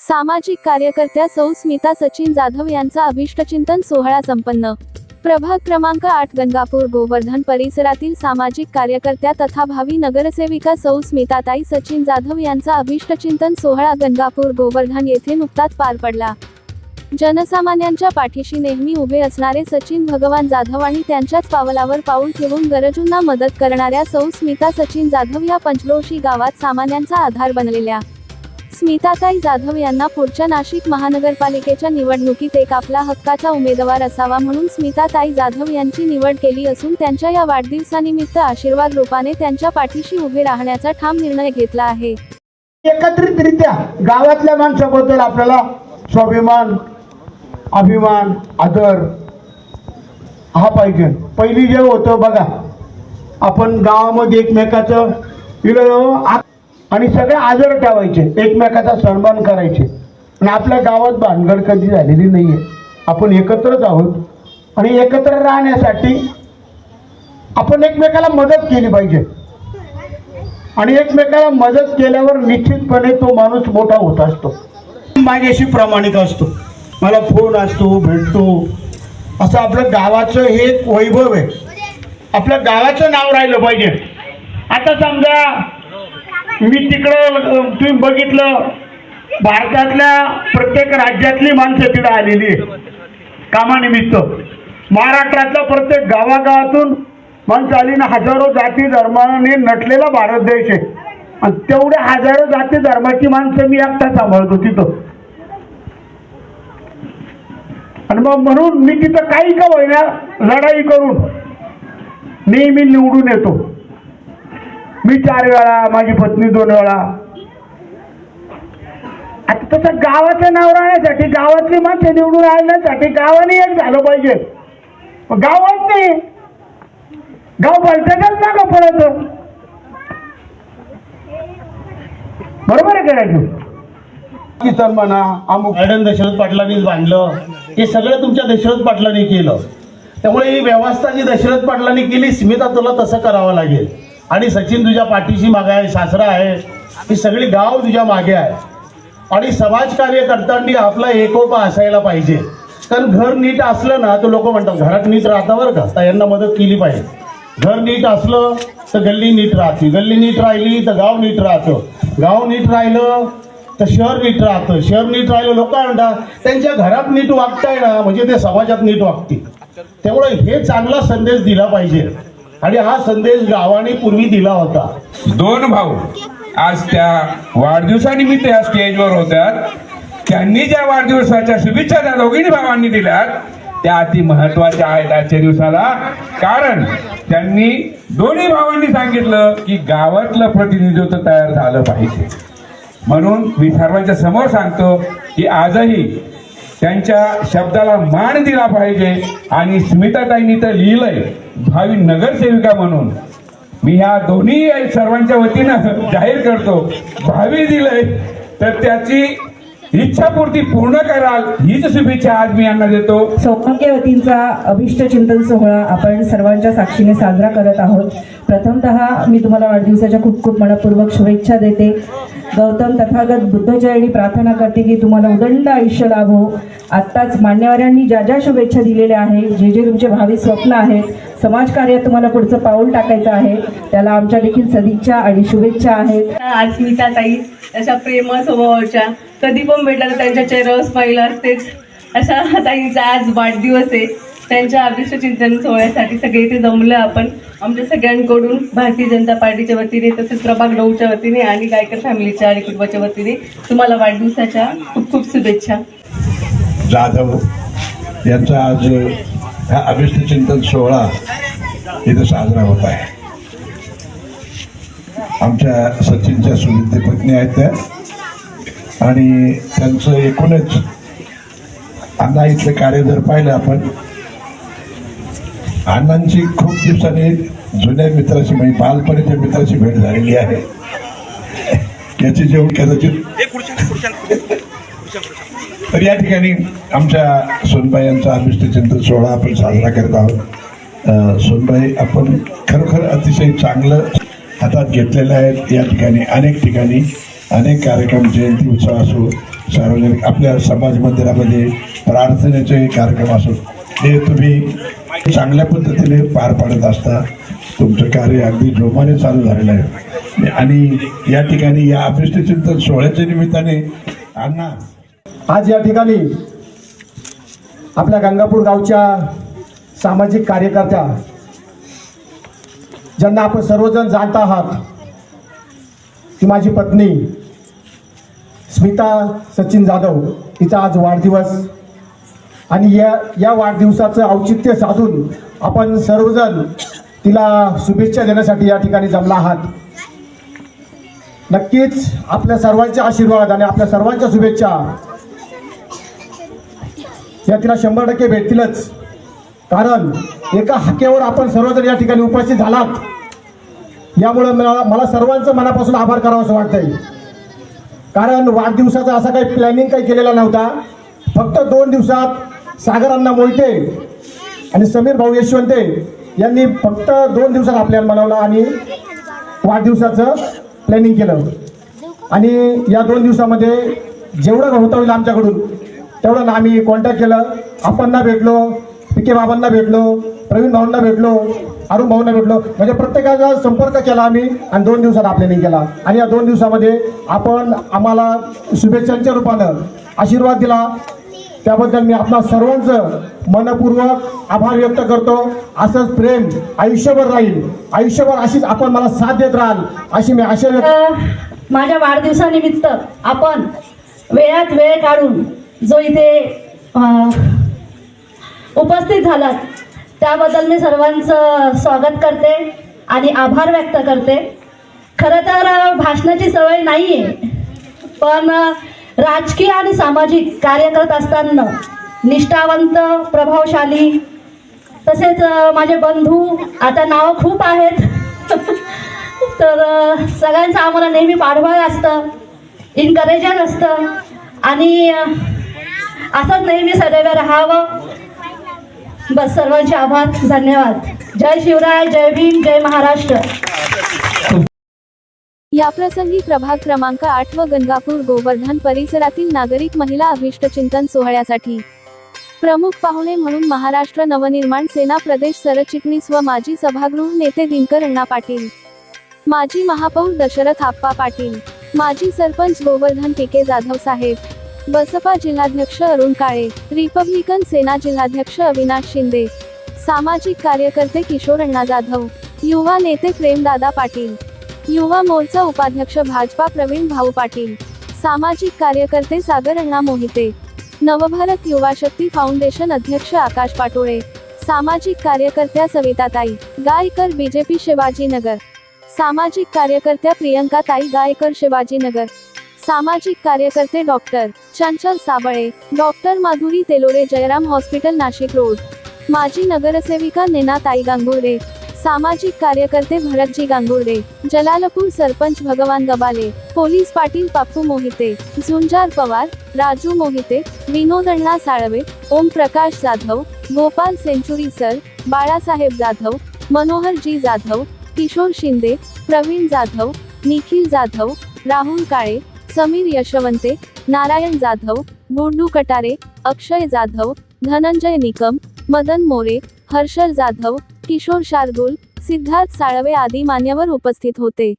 सामाजिक कार्यकर्त्या सौ स्मिता सचिन जाधव यांचा अभिष्टचिंतन सोहळा संपन्न. प्रभाग क्रमांक आठ गंगापूर गोवर्धन परिसरातील सामाजिक कार्यकर्त्या तथा भावी नगरसेविका सौ स्मिताताई सचिन जाधव यांचा अभिष्टचिंतन सोहळा गंगापूर गोवर्धन येथे नुकताच पार पडला. जनसामान्यांच्या पाठीशी नेहमी उभे असणारे सचिन भगवान जाधव आणि त्यांच्याच पावलावर पाऊल ठेवून गरजूंना मदत करणाऱ्या सौ स्मिता सचिन जाधव या पंचलोशी गावात सामान्यांचा आधार बनलेल्या स्मिताताई जाधव यांना पुढच्या नाशिक महानगरपालिकेच्या निवडणुकीत एक आपला हक्काचा उमेदवार असावा म्हणून स्मिताताई जाधव यांची निवड केली असून त्यांच्या या वाढदिवसानिमित्त आशीर्वाद रूपाने त्यांच्या पाठीशी उभे राहण्याचा ठाम निर्णय घेतला आहे. एकत्रितरित्या गावातल्या माणसाबद्दल आपल्याला स्वाभिमान अभिमान आदर हा पाहिजे. पहिली जे होतं बघा आपण गावामध्ये एकमेकाचं इकडं हो, आणि सगळे आदर ठेवायचे एकमेकाचा सन्मान करायचे. आणि आपल्या गावात भानगड कधी झालेली नाही आहे आपण एकत्रच आहोत. आणि एकत्र राहण्यासाठी आपण एकमेकाला मदत केली पाहिजे. आणि एकमेकाला मदत केल्यावर निश्चितपणे तो माणूस मोठा होत असतो. माझ्याशी प्रामाणिक असतो. मला फोन असतो भेटतो. असं आपलं गावाचं हे एक वैभव आहे. आपल्या गावाचं नाव राहिलं पाहिजे. आता समजा मी तिकडं तुम्ही बघितलं भारतातल्या प्रत्येक राज्यातली माणसं तिथं आलेली कामानिमित्त. महाराष्ट्रातल्या प्रत्येक गावागावातून माणसं आली ना हजारो जाती धर्माने नटलेला भारत देश आहे. आणि तेवढ्या हजारो जाती धर्माची माणसं मी एकटा सांभाळतो तिथं. आणि मग म्हणून मी तिथं काही का होईना लढाई करून नेहमी निवडून येतो. मी चार वेळा माझी पत्नी दोन वेळा. आता तसं गावाचं नाव राहण्यासाठी गावातली माणसं निवडून आणण्यासाठी गावाने एक झालं पाहिजे. मग गावात नाही गाव भलत्याच्याच मागं पडत. बरोबर आहे करायचं किसन म्हणा अमुक गार्डन दशरथ पाटलांनीच बांधलं. हे सगळं तुमच्या दशरथ पाटलांनी केलं. त्यामुळे ही व्यवस्था जी दशरथ पाटलांनी केली स्मिता तुला तसं करावं लागेल. आणि सचिन तुझ्या पाठीशी मागे आहे सासरा आहे. ही सगळी गाव तुझ्या मागे आहे. आणि समाज कार्य करताना आपला एकोपा असायला पाहिजे. कारण घर नीट असलं ना तर लोक म्हणतात घरात नीट राहता बरं का? तर यांना मदत केली पाहिजे. घर नीट असलं तर गल्ली नीट राहते. गल्ली नीट राहिली तर गाव नीट राहतं. गाव नीट राहिलं तर शहर नीट राहतं. शहर नीट राहिलं लोक म्हणतात त्यांच्या घरात नीट वागताय ना म्हणजे ते समाजात नीट वागतील. त्यामुळे हे चांगला संदेश दिला पाहिजे. आणि हा संदेश गावाने पूर्वी दिला होता. दोन भाऊ आज त्या वाढदिवसानिमित्त या स्टेजवर होत्या त्यांनी ज्या वाढदिवसाच्या शुभेच्छा त्या दोघींनी भावांनी दिल्यात त्या अति महत्त्वाच्या आहेत आजच्या दिवसाला. कारण त्यांनी दोन्ही भावांनी सांगितलं की गावातलं प्रतिनिधित्व तयार झालं पाहिजे. म्हणून मी सर्वांच्या समोर सांगतो की आजही त्यांच्या शब्दाला मान दिला पाहिजे. आणि स्मिताताईंनी तर लिहिलंय भावी नगरसेविका म्हणून. मी ह्या दोन्ही सर्वांच्या वतीनं जाहीर करतो. भावी दिलंय तर त्याची इच्छापूर्ती पूर्ण कराल हीच शुभेच्छा आज मी यांना देतो. सौभाग्यवतींचा अभिष्ट चिंतन सोहळा आपण सर्वांच्या साक्षीने साजरा करत आहोत. प्रथमतः मी तुम्हाला वाढदिवसाच्या खूप खूप मनपूर्वक शुभेच्छा देते. गौतम तथागत बुद्धजयणी प्रार्थना करते की तुम्हाला उदंड आयुष्य लाभो. आत्ताच मान्यवरांनी ज्या ज्या शुभेच्छा दिलेल्या आहे जे जे तुमचे भावी स्वप्न आहेत समाजकार्यात तुम्हाला पुढचं पाऊल टाकायचं आहे त्याला आमच्या देखील सदिच्छा आणि शुभेच्छा आहेत. अस्मिता ताई अशा प्रेम स्वभावाच्या कधी पण भेटला तर त्यांच्या चेहऱ्यावर स्माईल असतेच. अशा ताईंचा आज वाढदिवस आहे. त्यांच्या अभिष्ट चिंतन सोहळ्यासाठी सगळे इथे जमलं आपण. आमच्या सगळ्यांकडून भारतीय जनता पार्टीच्या वतीने तसेच प्रभाग नऊच्या वतीने आणि गायकर फॅमिलीच्या आणि कुटुंबाच्या वतीने तुम्हाला वाढदिवसाच्या खूप खूप शुभेच्छा. जाधव यांचा आज हा अभिष्ट चिंतन सोहळा इथं साजरा होत आहे. आमच्या सचिनच्या सुविद्य पत्नी आहेत त्या. आणि त्यांचं एकूणच अण्णा इथलं कार्य जर पाहिलं आपण. अण्णांची खूप दिवसांनी जुन्या मित्राची म्हणजे बालपणीच्या मित्राची भेट झालेली आहे. याची जेवढी कदाचित तर या ठिकाणी आमच्या सोनबाई यांचा अभिष्ट चिंतन सोहळा आपण साजरा करत आहोत. सोनबाई आपण खरोखर अतिशय चांगलं हातात घेतलेलं आहे. या ठिकाणी अनेक ठिकाणी अनेक कार्यक्रम जयंती उत्सव असो सार्वजनिक आपल्या समाज मंदिरामध्ये प्रार्थनेचे कार्यक्रम असो हे तुम्ही चांगल्या पद्धतीने पार पाडत असता. तुमचं कार्य अगदी जोमाने चालू झालेलं आहे. आणि या ठिकाणी या अभिष्ट चिंतन सोहळ्याच्या निमित्ताने अण्णा. आज या ठिकाणी आपल्या गंगापूर गावच्या सामाजिक कार्यकर्त्या ज्यांना आपण सर्वजण जाणता आहात ती माझी पत्नी स्मिता सचिन जाधव तिचा आज वाढदिवस. आणि या या वाढदिवसाचं औचित्य साधून आपण सर्वजण तिला शुभेच्छा देण्यासाठी या ठिकाणी जमला आहात. नक्कीच आपल्या सर्वांचे आशीर्वाद आणि आपल्या सर्वांच्या शुभेच्छा. या तिला शंभर टक्के भेटतीलच. कारण एका हाकेवर आपण सर्वजण या ठिकाणी उपस्थित झालात. यामुळे मला मला सर्वांचं मनापासून आभार करावं असं वाटतंय. कारण वाढदिवसाचा असा काही प्लॅनिंग काही केलेला नव्हता. फक्त दोन दिवसात सागर अण्णा मोहिते आणि समीर भाऊ यशवंते यांनी फक्त दोन दिवसात आपल्याला मनवलं आणि वाढदिवसाचं प्लॅनिंग केलं. आणि या दोन दिवसामध्ये जेवढं होतं होईल आमच्याकडून तेवढं ना आम्ही कॉन्टॅक्ट केलं. आपणना भेटलो पिके बाबांना भेटलो प्रवीण भाऊंना भेटलो अरुण भाऊंना भेटलो. म्हणजे प्रत्येकाचा संपर्क केला आम्ही आणि दोन दिवसात आपल्याने केला. आणि या दोन दिवसामध्ये आपण आम्हाला शुभेच्छांच्या रूपानं आशीर्वाद दिला. त्याबद्दल मी आपला सर्वांचं मनपूर्वक आभार व्यक्त करतो. असंच प्रेम आयुष्यभर राहील. आयुष्यभर अशीच आपण मला साथ देत राहाल अशी मी आशा व्यक्त माझ्या वाढदिवसानिमित्त आपण वेळात वेळ काढून जो इथे उपस्थित झालात त्याबद्दल मी सर्वांचं स्वागत करते आणि आभार व्यक्त करते. खरं तर भाषणाची सवय नाही आहे पण राजकीय आणि सामाजिक कार्य करत असताना निष्ठावंत प्रभावशाली तसेच माझे बंधू आता नावं खूप आहेत. तर सगळ्यांचं आम्हाला नेहमी पाठबळ असतं इन्करेजर असतं आणि असंच नेहमी सदैव राहावं. बस सर्वांचे आभार धन्यवाद. जय शिवराय जय भीम जय महाराष्ट्र. याप्रसंगी प्रभाग क्रमांक आठ व गंगापूर गोवर्धन परिसरातील नागरिक महिला अभिष्टचिंतन सोहळ्यासाठी प्रमुख पाहुणे म्हणून महाराष्ट्र नवनिर्माण सेना प्रदेश सरचिटणीस व माजी सभागृह नेते दिनकर अण्णा पाटील माजी महापौर दशरथ आप्पा पाटील माजी सरपंच गोवर्धन टिके जाधव साहेब बसपा जिल्हाध्यक्ष अरुण काळे रिपब्लिकन सेना जिल्हाध्यक्ष अविनाश शिंदे सामाजिक कार्यकर्ते किशोर अण्णा जाधव युवा नेते प्रेमदादा पाटील युवा मोर्चा उपाध्यक्ष भाजपा प्रवीण भाऊ पाटील सामाजिक कार्यकर्ते सागर अण्णा मोहिते नवभारत युवा शक्ती फाउंडेशन अध्यक्ष आकाश पाटोळे सामाजिक कार्यकर्त्या सविताताई गायकर बीजेपी शिवाजीनगर सामाजिक कार्यकर्त्या प्रियंका ताई गायकर शिवाजीनगर सामाजिक कार्यकर्ते doctor Chanchal Sable doctor Madhuri Telore Jairam hospital Nashik road. माजी नगरसेविका नेनाताई गांगुर्डे. सामाजिक कार्यकर्ते Bharatji Gangurde. Jalalpur sarpanch Bhagwan Gabale. Police Patil Pappu Mohite. Zunjar Pawar Raju Mohite. Vinod Anna Salve Om Prakash Jadhav Gopal Century sir Balasaheb Jadhav Manoharji Jadhav Kishor Shinde Pravin Jadhav Nikhil Jadhav Rahul Kale Sameer Yashwante Narayan Jadhav Guddu Katare Akshay Jadhav Dhananjay Nikam Madan More Harshal Jadhav Kishor Shardul Siddharth Salve आदी मान्यवर उपस्थित होते.